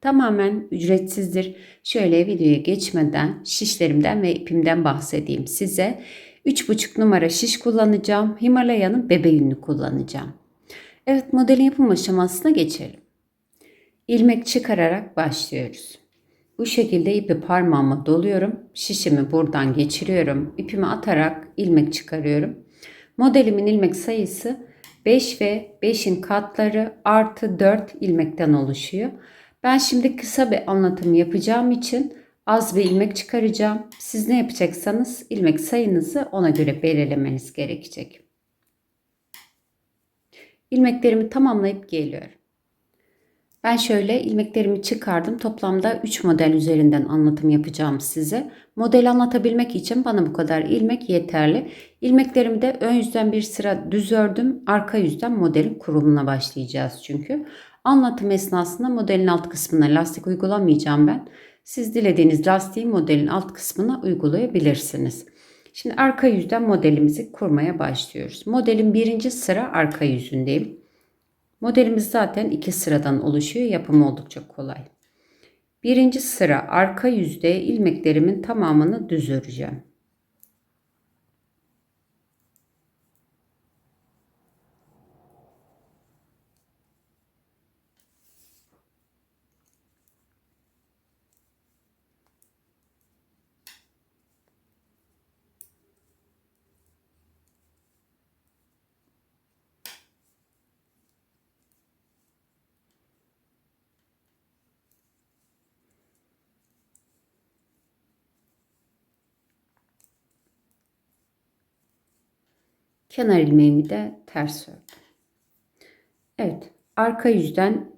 tamamen ücretsizdir. Şöyle videoya geçmeden şişlerimden ve ipimden bahsedeyim size. 3,5 numara şiş kullanacağım. Himalaya'nın bebe yünlü kullanacağım. Evet modelin yapım aşamasına geçelim. İlmek çıkararak başlıyoruz. Bu şekilde ipi parmağıma doluyorum. Şişimi buradan geçiriyorum. İpimi atarak ilmek çıkarıyorum. Modelimin ilmek sayısı 5 ve 5'in katları artı 4 ilmekten oluşuyor. Ben şimdi kısa bir anlatım yapacağım için az bir ilmek çıkaracağım. Siz ne yapacaksanız ilmek sayınızı ona göre belirlemeniz gerekecek. İlmeklerimi tamamlayıp geliyorum. Ben şöyle ilmeklerimi çıkardım. Toplamda 3 model üzerinden anlatım yapacağım size. Model anlatabilmek için bana bu kadar ilmek yeterli. İlmeklerimi de ön yüzden bir sıra düz ördüm. Arka yüzden modelin kurulumuna başlayacağız çünkü. Anlatım esnasında modelin alt kısmına lastik uygulamayacağım ben. Siz dilediğiniz lastiği modelin alt kısmına uygulayabilirsiniz. Şimdi arka yüzden modelimizi kurmaya başlıyoruz. Modelin birinci sıra arka yüzündeyim. Modelimiz zaten iki sıradan oluşuyor. Yapımı oldukça kolay. Birinci sıra arka yüzde ilmeklerimin tamamını düz öreceğim. Kenar ilmeğimi de ters ördüm. Evet, arka yüzden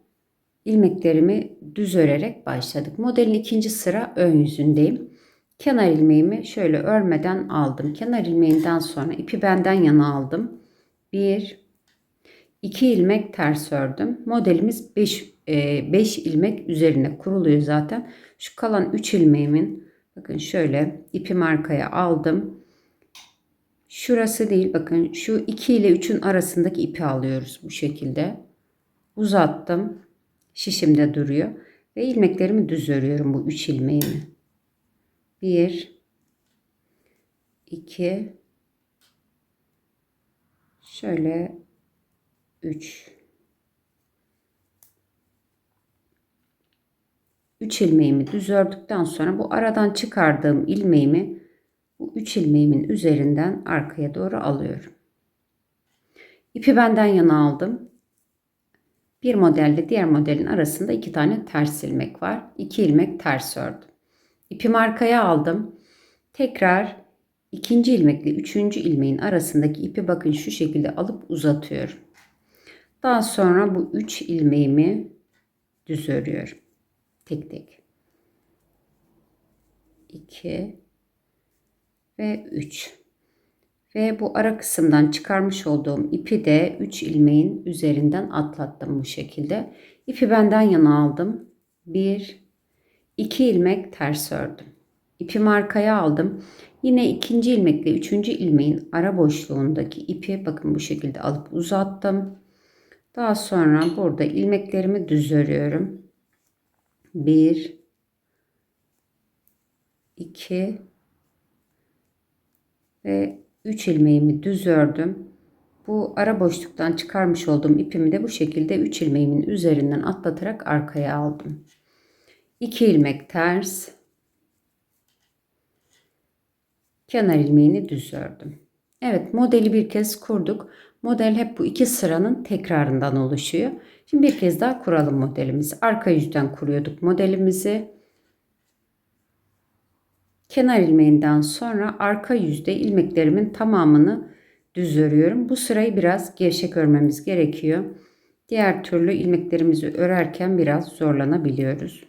ilmeklerimi düz örerek başladık. Modelin ikinci sıra ön yüzündeyim. Kenar ilmeğimi şöyle örmeden aldım. Kenar ilmeğinden sonra ipi benden yana aldım. 1 2 ilmek ters ördüm. Modelimiz 5 5 e, ilmek üzerine kuruluyor zaten. Şu kalan 3 ilmeğimin bakın şöyle ipimi arkaya aldım. Şurası değil bakın şu 2 ile 3'ün arasındaki ipi alıyoruz bu şekilde. Uzattım. Şişimde duruyor. Ve ilmeklerimi düz örüyorum bu 3 ilmeğimi. 1 2 şöyle 3 3 ilmeğimi düz ördükten sonra bu aradan çıkardığım ilmeğimi bu 3 ilmeğimin üzerinden arkaya doğru alıyorum. İpi benden yana aldım. Bir modelle diğer modelin arasında iki tane ters ilmek var. 2 ilmek ters ördüm. İpimi arkaya aldım. Tekrar ikinci ilmekle üçüncü ilmeğin arasındaki ipi bakın şu şekilde alıp uzatıyorum. Daha sonra bu 3 ilmeğimi düz örüyorum. Tek tek. 2 ve 3. Ve bu ara kısımdan çıkarmış olduğum ipi de 3 ilmeğin üzerinden atlattım bu şekilde. İpi benden yana aldım. 1 2 ilmek ters ördüm. İpimi arkaya aldım. Yine ikinci ilmekle üçüncü ilmeğin ara boşluğundaki ipi bakın bu şekilde alıp uzattım. Daha sonra burada ilmeklerimi düz örüyorum. 1 2 ve 3 ilmeğimi düz ördüm. Bu ara boşluktan çıkarmış olduğum ipimi de bu şekilde 3 ilmeğimin üzerinden atlatarak arkaya aldım. 2 ilmek ters. Kenar ilmeğini düz ördüm. Evet modeli bir kez kurduk. Model hep bu iki sıranın tekrarından oluşuyor. Şimdi bir kez daha kuralım modelimizi. Arka yüzden kuruyorduk modelimizi. Kenar ilmeğinden sonra arka yüzde ilmeklerimin tamamını düz örüyorum. Bu sırayı biraz gevşek örmemiz gerekiyor. Diğer türlü ilmeklerimizi örerken biraz zorlanabiliyoruz.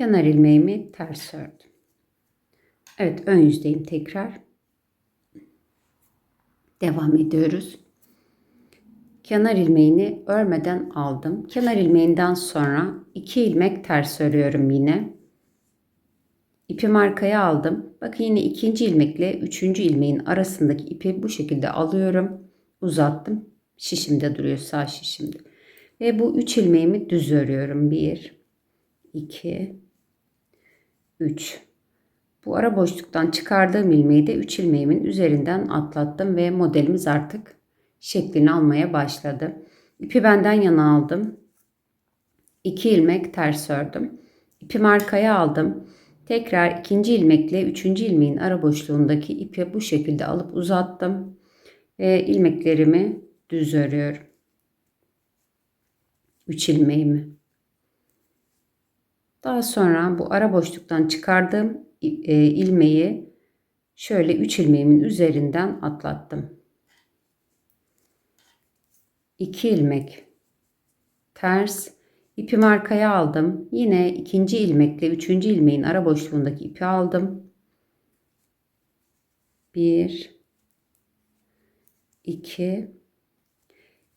Kenar ilmeğimi ters ördüm. Evet ön yüzdeyim tekrar. Devam ediyoruz. Kenar ilmeğini örmeden aldım. Kenar ilmeğinden sonra iki ilmek ters örüyorum yine. İpimi arkaya aldım. Bakın yine ikinci ilmekle üçüncü ilmeğin arasındaki ipi bu şekilde alıyorum. Uzattım. Şişimde duruyor sağ şişimde. Ve bu üç ilmeğimi düz örüyorum. Bir, iki, üç. Bu ara boşluktan çıkardığım ilmeği de 3 ilmeğimin üzerinden atlattım ve modelimiz artık şeklini almaya başladı. İpi benden yana aldım. 2 ilmek ters ördüm. İpimi arkaya aldım. Tekrar ikinci ilmekle üçüncü ilmeğin ara boşluğundaki ipi bu şekilde alıp uzattım. Ve ilmeklerimi düz örüyorum. 3 ilmeğimi. Daha sonra bu ara boşluktan çıkardığım e, ilmeği şöyle 3 ilmeğimin üzerinden atlattım. 2 ilmek ters ipimi arkaya aldım. Yine ikinci ilmekle üçüncü ilmeğin ara boşluğundaki ipi aldım. 1 2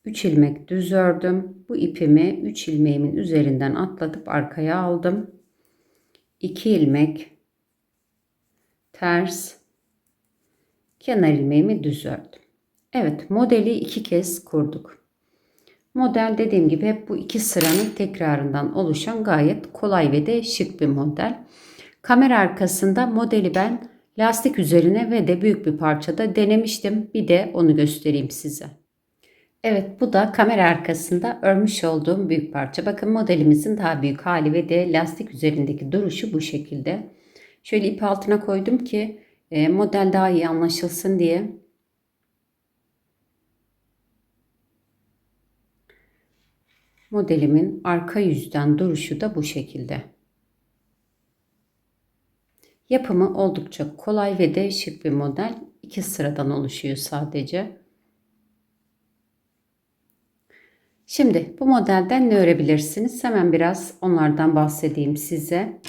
3 ilmek düz ördüm. Bu ipimi 3 ilmeğimin üzerinden atlatıp arkaya aldım. 2 ilmek ters kenar ilmeğimi düz ördüm. Evet modeli iki kez kurduk. Model dediğim gibi hep bu iki sıranın tekrarından oluşan gayet kolay ve de şık bir model. Kamera arkasında modeli ben lastik üzerine ve de büyük bir parçada denemiştim. Bir de onu göstereyim size. Evet bu da kamera arkasında örmüş olduğum büyük parça. Bakın modelimizin daha büyük hali ve de lastik üzerindeki duruşu bu şekilde. Şöyle ip altına koydum ki e, model daha iyi anlaşılsın diye. Modelimin arka yüzden duruşu da bu şekilde. Yapımı oldukça kolay ve de şık bir model. İki sıradan oluşuyor sadece. Şimdi bu modelden ne örebilirsiniz? Hemen biraz onlardan bahsedeyim size.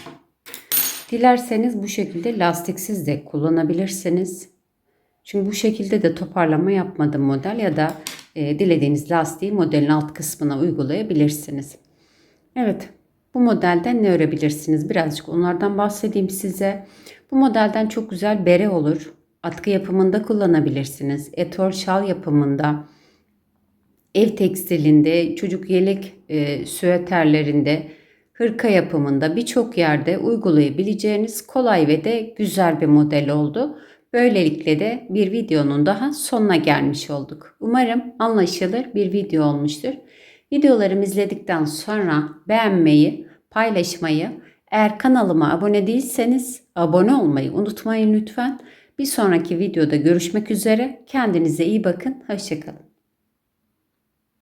Dilerseniz bu şekilde lastiksiz de kullanabilirsiniz. Çünkü bu şekilde de toparlama yapmadım model ya da e, dilediğiniz lastiği modelin alt kısmına uygulayabilirsiniz. Evet bu modelden ne örebilirsiniz? Birazcık onlardan bahsedeyim size. Bu modelden çok güzel bere olur. Atkı yapımında kullanabilirsiniz. Etor şal yapımında, ev tekstilinde, çocuk yelek e, süeterlerinde, hırka yapımında birçok yerde uygulayabileceğiniz kolay ve de güzel bir model oldu. Böylelikle de bir videonun daha sonuna gelmiş olduk. Umarım anlaşılır bir video olmuştur. Videolarımı izledikten sonra beğenmeyi, paylaşmayı, eğer kanalıma abone değilseniz abone olmayı unutmayın lütfen. Bir sonraki videoda görüşmek üzere. Kendinize iyi bakın. Hoşçakalın.